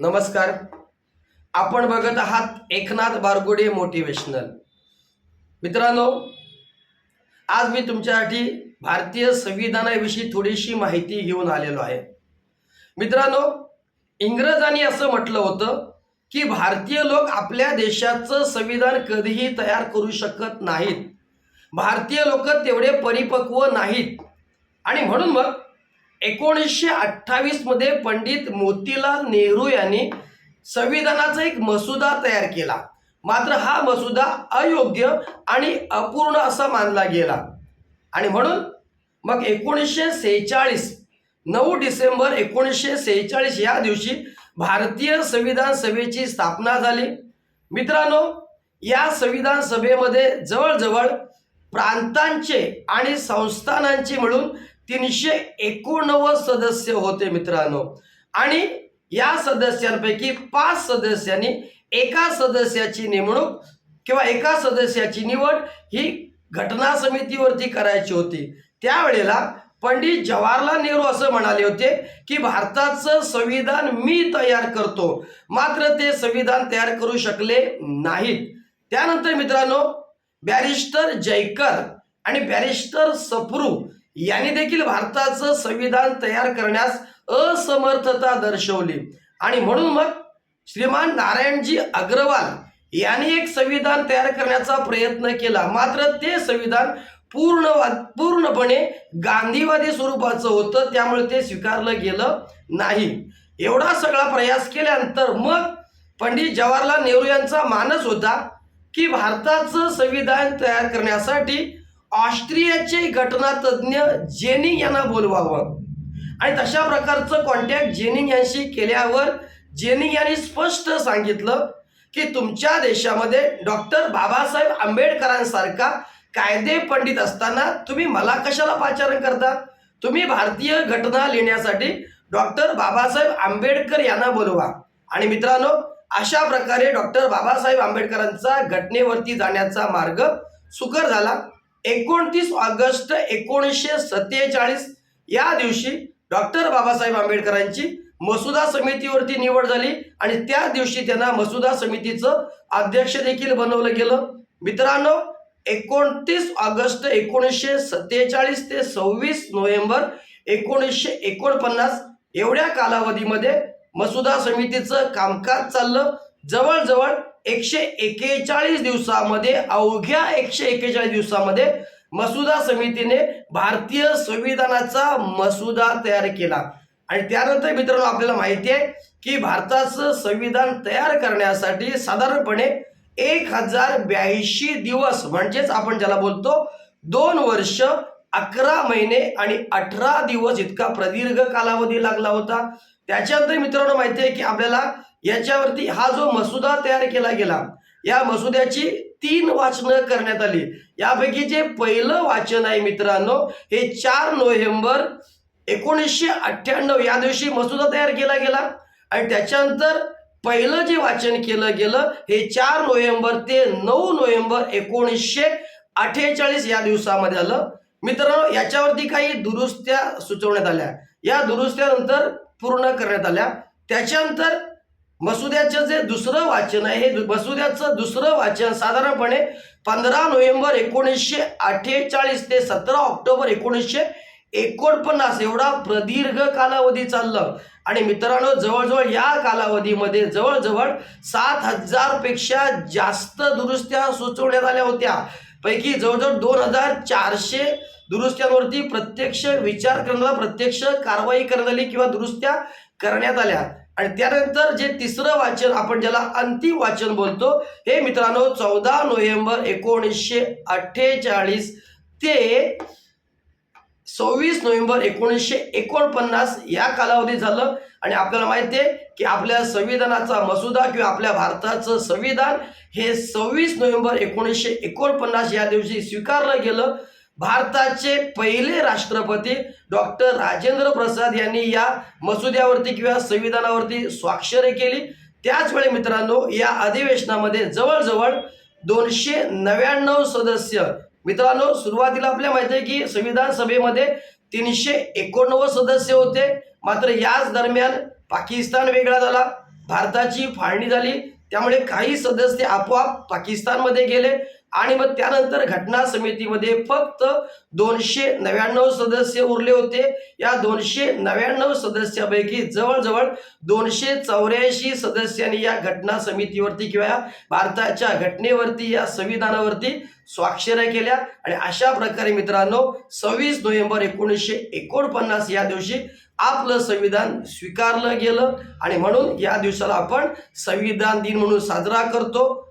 नमस्कार. आपण बघत आहात एकनाथ बारगुडे मोटिवेशनल. मित्रांनो आज मी तुमच्यासाठी भारतीय संविधानाविषयी थोडीशी माहिती घेऊन आलेलो आहे. मित्रांनो इंग्रजांनी असं म्हटलं होतं की भारतीय लोक आपल्या देशाचं संविधान कधीही तयार करू शकत नाहीत. भारतीय लोक तेवढे परिपक्व नाहीत. आणि म्हणून मग एकोणीसशे अठ्ठावीसमध्ये पंडित मोतीलाल नेहरू यांनी संविधानाचा एक मसुदा तयार केला. मात्र हा मसुदा अयोग्य आणि अपूर्ण असा मानला गेला. आणि म्हणून मग एकोणीसशे सेहेचाळीस नऊ डिसेंबर एकोणीसशे सेहेचाळीस या दिवशी भारतीय संविधान सभेची स्थापना झाली. मित्रांनो या संविधान सभेमध्ये जवळजवळ प्रांतांचे आणि संस्थानांचे मिळून तीनशे एकोणनव्वद सदस्य होते मित्रांनो. आणि या सदस्यांपैकी पाच सदस्यांनी एका सदस्याची नेमणूक किंवा एका सदस्याची निवड ही घटना समितीवरती करायची होती. त्यावेळेला पंडित जवाहरलाल नेहरू असं म्हणाले होते की भारताचं संविधान मी तयार करतो. मात्र ते संविधान तयार करू शकले नाहीत. त्यानंतर मित्रांनो बॅरिस्टर जयकर आणि बॅरिस्टर सप्रू यांनी देखील भारताचं संविधान तयार करण्यास असमर्थता दर्शवली. आणि म्हणून मग श्रीमान नारायणजी अग्रवाल यांनी एक संविधान तयार करण्याचा प्रयत्न केला. मात्र ते संविधान पूर्ण पूर्णपणे गांधीवादी स्वरूपाचं होतं त्यामुळे ते स्वीकारलं गेलं नाही. एवढा सगळा प्रयास केल्यानंतर मग पंडित जवाहरलाल नेहरू यांचा मानस होता की भारताचं संविधान तयार करण्यासाठी ऑस्ट्रियाचे घटनातज्ञ जेनिंग यांना बोलवावं. आणि तशा प्रकारचं कॉन्टॅक्ट जेनिंग यांशी केल्यावर जेनिंग यांनी स्पष्ट सांगितलं की तुमच्या देशामध्ये डॉक्टर बाबासाहेब आंबेडकरांसारखा कायदे पंडित असताना तुम्ही मला कशाला पाचारण करता? तुम्ही भारतीय घटना लिहिण्यासाठी डॉक्टर बाबासाहेब आंबेडकर यांना बोलवा. आणि मित्रांनो अशा प्रकारे डॉक्टर बाबासाहेब आंबेडकरांचा घटनेवरती जाण्याचा मार्ग सुकर झाला. एकोणतीस ऑगस्ट एकोणीसशे सत्तेचाळीस या दिवशी डॉक्टर बाबासाहेब आंबेडकरांची मसुदा समितीवरती निवड झाली आणि त्या दिवशी त्यांना मसुदा समितीचं अध्यक्ष देखील बनवलं गेलं. मित्रांनो एकोणतीस ऑगस्ट एकोणीसशे सत्तेचाळीस ते सव्वीस नोव्हेंबर एकोणीसशे एकोणपन्नास एवढ्या कालावधीमध्ये मसुदा समितीचं कामकाज चाललं. जवळजवळ एकशे एकेचाळीस दिवसामध्ये अवघ्या एकशे एकेचाळीस दिवसामध्ये मसुदा समितीने भारतीय संविधानाचा मसुदा तयार केला. आणि त्यानंतर मित्रांनो आपल्याला माहिती आहे की भारताचं संविधान तयार करण्यासाठी साधारणपणे एक हजार ब्याऐंशी दिवस म्हणजेच आपण ज्याला बोलतो दोन वर्ष अकरा महिने आणि अठरा दिवस इतका प्रदीर्घ कालावधी लागला होता. त्याच्यानंतर मित्रांनो माहिती आहे की आपल्याला याच्यावरती हा जो मसुदा तयार केला गेला या मसुद्याची तीन वाचनं करण्यात आली. यापैकी जे पहिलं वाचन आहे मित्रांनो हे चार नोव्हेंबर एकोणीसशे अठ्ठ्याण्णव या दिवशी मसुदा तयार केला गेला. आणि त्याच्यानंतर पहिलं जे वाचन केलं गेलं हे चार नोव्हेंबर ते नऊ नोव्हेंबर एकोणीसशे अठ्ठेचाळीस या दिवसामध्ये आलं. मित्रांनो याच्यावरती काही दुरुस्त्या सुचवण्यात आल्या. या दुरुस्त्यानंतर पूर्ण करण्यात आल्या. त्याच्यानंतर मसुद्याचं जे दुसरं वाचन आहे हे मसुद्याचं दुसरं वाचन साधारणपणे पंधरा नोव्हेंबर एकोणीसशे अठ्ठेचाळीस ते सतरा ऑक्टोबर एकोणीसशे एकोणपन्नास एवढा प्रदीर्घ कालावधी चाललं. आणि मित्रांनो जवळजवळ या कालावधीमध्ये जवळजवळ सात हजारपेक्षा जास्त दुरुस्त्या सुचवण्यात आल्या होत्या. पैकी जवळजवळ दोन हजार चारशे दुरुस्त्यांवरती प्रत्यक्ष विचार करण्याला प्रत्यक्ष कारवाई करण्यात आली किंवा दुरुस्त्या करण्यात आल्या. आणि त्यानंतर जे तिसरं वाचन आपण ज्याला अंतिम वाचन बोलतो हे मित्रांनो चौदा नोव्हेंबर एकोणीसशे अठ्ठेचाळीस ते सव्वीस नोव्हेंबर एकोणीसशे एकोणपन्नास या कालावधीत झालं. आणि आपल्याला माहिती आहे की आपल्या संविधानाचा मसुदा किंवा आपल्या भारताचं संविधान हे सव्वीस नोव्हेंबर एकोणीसशे एकोणपन्नास या दिवशी स्वीकारलं गेलं. भारताचे पहिले राष्ट्रपती डॉक्टर राजेंद्र प्रसाद यांनी या मसुद्यावरती किंवा संविधानावरती स्वाक्षरी केली. त्याचवेळी मित्रांनो या अधिवेशनामध्ये जवळजवळ दोनशे नव्याण्णव सदस्य मित्रांनो सुरुवातीला आपल्या माहिती आहे की संविधान सभेमध्ये तीनशे एकोणनव्वद सदस्य होते. मात्र याच दरम्यान पाकिस्तान वेगळा झाला भारताची फाळणी झाली. त्यामुळे काही सदस्य आपोआप पाकिस्तानमध्ये गेले. आणि मग त्यानंतर घटना समितीमध्ये फक्त दोनशे नव्याण्णव सदस्य उरले होते. या दोनशे नव्याण्णव सदस्यापैकी जवळजवळ दोनशे चौऱ्याऐंशी सदस्यांनी या घटना समितीवरती किंवा या भारताच्या घटनेवरती या संविधानावरती स्वाक्षऱ्या केल्या. आणि अशा प्रकारे मित्रांनो सव्वीस नोव्हेंबर एकोणीसशे एकोणपन्नास या दिवशी आपलं संविधान स्वीकारलं गेलं. आणि म्हणून या दिवसाला आपण संविधान दिन म्हणून साजरा करतो.